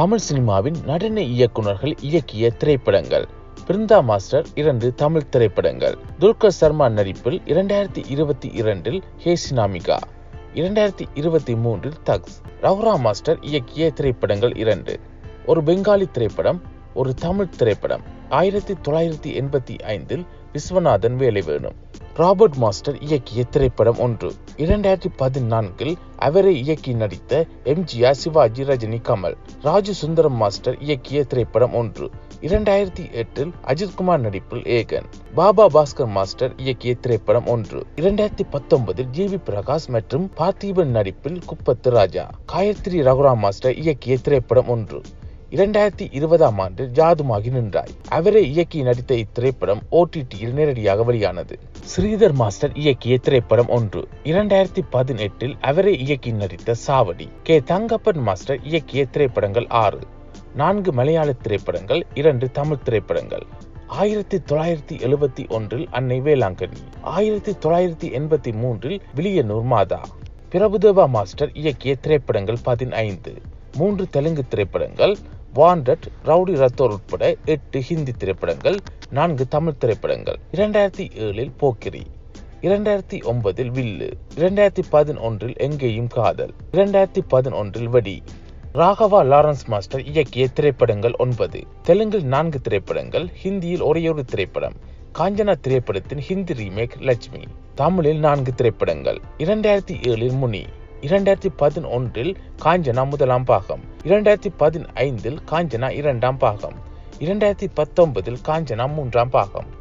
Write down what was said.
தமிழ் சினிமாவின் நடன இயக்குனர்கள் இயக்கிய திரைப்படங்கள். பிருந்தா மாஸ்டர் இரண்டு தமிழ் திரைப்படங்கள். துல்கர் சர்மா நடிப்பில் இரண்டாயிரத்தி இருபத்தி இரண்டில் ஹேசினாமிகா இரண்டாயிரத்தி இருபத்தி மூன்றில் தக்ஸ். ரவுரா மாஸ்டர் இயக்கிய திரைப்படங்கள் இரண்டு. ஒரு பெங்காலி திரைப்படம் ஒரு தமிழ் திரைப்படம். ஆயிரத்தி தொள்ளாயிரத்தி எண்பத்தி ஐந்தில் விஸ்வநாதன் வேலை வேணும் ராபர்ட் மாஸ்டர் இயக்கிய திரைப்படம் ஒன்று. இரண்டாயிரத்தி பதினான்கில் அவரை இயக்கி நடித்த எம்ஜிஆர் சிவாஜி ரஜினி கமல் ராஜு சுந்தரம் மாஸ்டர் இயக்கிய திரைப்படம் ஒன்று. இரண்டாயிரத்தி எட்டில் அஜித்குமார் நடிப்பில் ஏகன் பாபா பாஸ்கர் மாஸ்டர் இயக்கிய திரைப்படம் ஒன்று. இரண்டாயிரத்தி பத்தொன்பதில் ஜி வி பிரகாஷ் மற்றும் பார்த்திபன் நடிப்பில் குப்பத்து ராஜா காயத்ரி ரகுராம் மாஸ்டர் இயக்கிய திரைப்படம் ஒன்று. இரண்டாயிரத்தி இருபதாம் ஆண்டு ஜாதுமாகி நின்றாய். அவரே இயக்கி நடித்த இத்திரைப்படம் ஓடிடியில் நேரடியாக வெளியானது. ஸ்ரீதர் மாஸ்டர் இயக்கிய திரைப்படம் ஒன்று. இரண்டாயிரத்தி பதினெட்டில் அவரே இயக்கி நடித்த சாவடி. கே. தங்கப்பன் மாஸ்டர் இயக்கிய திரைப்படங்கள் ஆறு. நான்கு மலையாள திரைப்படங்கள் இரண்டு தமிழ் திரைப்படங்கள். ஆயிரத்தி தொள்ளாயிரத்தி எழுபத்தி ஒன்றில் அன்னை வேளாங்கண்ணி. ஆயிரத்தி தொள்ளாயிரத்தி எண்பத்தி மூன்றில் விலியனூர் மாதா. பிரபுதேவா மாஸ்டர் இயக்கிய திரைப்படங்கள் பதினைந்து. மூன்று தெலுங்கு திரைப்படங்கள் வாண்டட் ரவுடி ரத்தோர் உட்பட எட்டு ஹிந்தி திரைப்படங்கள் நான்கு தமிழ் திரைப்படங்கள். இரண்டாயிரத்தி ஏழில் போக்கிரி இரண்டாயிரத்தி ஒன்பதில் வில்லு இரண்டாயிரத்தி பதினொன்றில் எங்கேயும் காதல் இரண்டாயிரத்தி பதினொன்றில் வெடி ராகவா லாரன்ஸ் மாஸ்டர் இயக்கிய திரைப்படங்கள் ஒன்பது. தெலுங்கில் நான்கு திரைப்படங்கள் ஹிந்தியில் ஒரே ஒரு திரைப்படம். காஞ்சனா திரைப்படத்தின் ஹிந்தி ரீமேக் லட்சுமி. தமிழில் நான்கு திரைப்படங்கள். இரண்டாயிரத்தி ஏழில் முனி இரண்டாயிரத்தி பதினொன்றில் காஞ்சனா முதலாம் பாகம். இரண்டாயிரத்தி பதினைந்தில் காஞ்சனா இரண்டாம் பாகம். இரண்டாயிரத்தி பத்தொன்பதில் காஞ்சனா மூன்றாம் பாகம்.